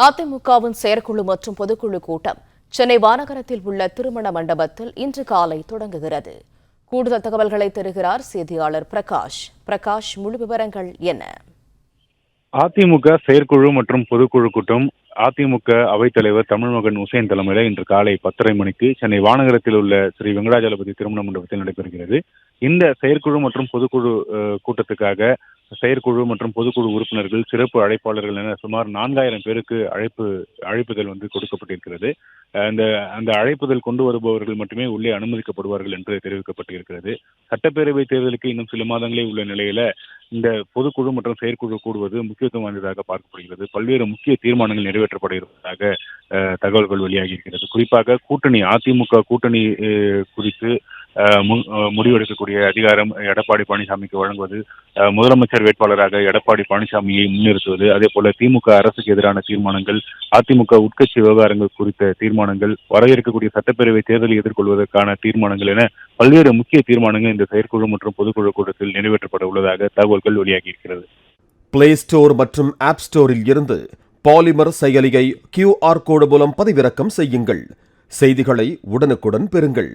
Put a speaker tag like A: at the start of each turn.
A: அதிமுகவின் செயற்குழு மற்றும் பொதுக்குழு கூட்டம் சென்னை வானகரத்தில் உள்ள திருமண மண்டபத்தில் இன்று காலை தொடங்குகிறது. கூடுதல் தகவல்களை தருகிறார் செய்தியாளர் பிரகாஷ். பிரகாஷ் முழு விவரங்கள் என்ன?
B: அதிமுக செயற்குழு மற்றும் பொதுக்குழு கூட்டம் அதிமுக அவைத்தலைவர் தமிழ்மகன் உசேன் தலைமையில் இன்று காலை பத்தரை மணிக்கு சென்னை வானகரத்தில் உள்ள ஸ்ரீ வெங்கடாஜலபதி திருமண மண்டபத்தில் நடைபெறுகிறது. இந்த செயற்குழு மற்றும் பொதுக்குழு கூட்டத்துக்காக செயற்குழு மற்றும் பொதுக்குழு உறுப்பினர்கள் சிறப்பு அழைப்பாளர்கள் என சுமார் நான்காயிரம் பேருக்கு அழைப்பு அழைப்புதல் வந்து கொடுக்கப்பட்டிருக்கிறது. அந்த அந்த அழைப்புதல் கொண்டு வருபவர்கள் மட்டுமே உள்ளே அனுமதிக்கப்படுவார்கள் என்று தெரிவிக்கப்பட்டிருக்கிறது. சட்டப்பேரவை தேர்தலுக்கு இன்னும் சில மாதங்களே உள்ள நிலையில இந்த பொதுக்குழு மற்றும் செயற்குழு கூடுவது முக்கியத்துவம் வாய்ந்ததாக பார்க்கப்படுகிறது. பல்வேறு முக்கிய தீர்மானங்கள் நிறைவேற்றப்பட இருப்பதாக அஹ், தகவல்கள் வெளியாகி இருக்கிறது. குறிப்பாக கூட்டணி அதிமுக கூட்டணி அஹ், குறித்து முடிவெடுக்கக்கூடிய அதிகாரம் எடப்பாடி பழனிசாமிக்கு வழங்குவது முதலமைச்சர் வேட்பாளராக எடப்பாடி பழனிசாமியை முன்னிறுத்துவது அதே போல திமுக அரசுக்கு எதிரான தீர்மானங்கள் அதிமுக உட்கட்சி விவகாரங்கள் குறித்த தீர்மானங்கள் வர இருக்கக்கூடிய சட்டப்பேரவை தேர்தலை எதிர்கொள்வதற்கான தீர்மானங்கள் என பல்வேறு முக்கிய தீர்மானங்கள் இந்த செயற்குழு மற்றும் பொதுக்குழு கூட்டத்தில் நிறைவேற்றப்பட உள்ளதாக தகவல்கள் வெளியாகி இருக்கிறது
C: பிளே ஸ்டோர் மற்றும் ஆப் ஸ்டோரில் இருந்து பாலிமர் செயலியை கியூஆர் கோடு மூலம் பதிவிறக்கம் செய்யுங்கள். செய்திகளை உடனுக்குடன் பெறுங்கள்.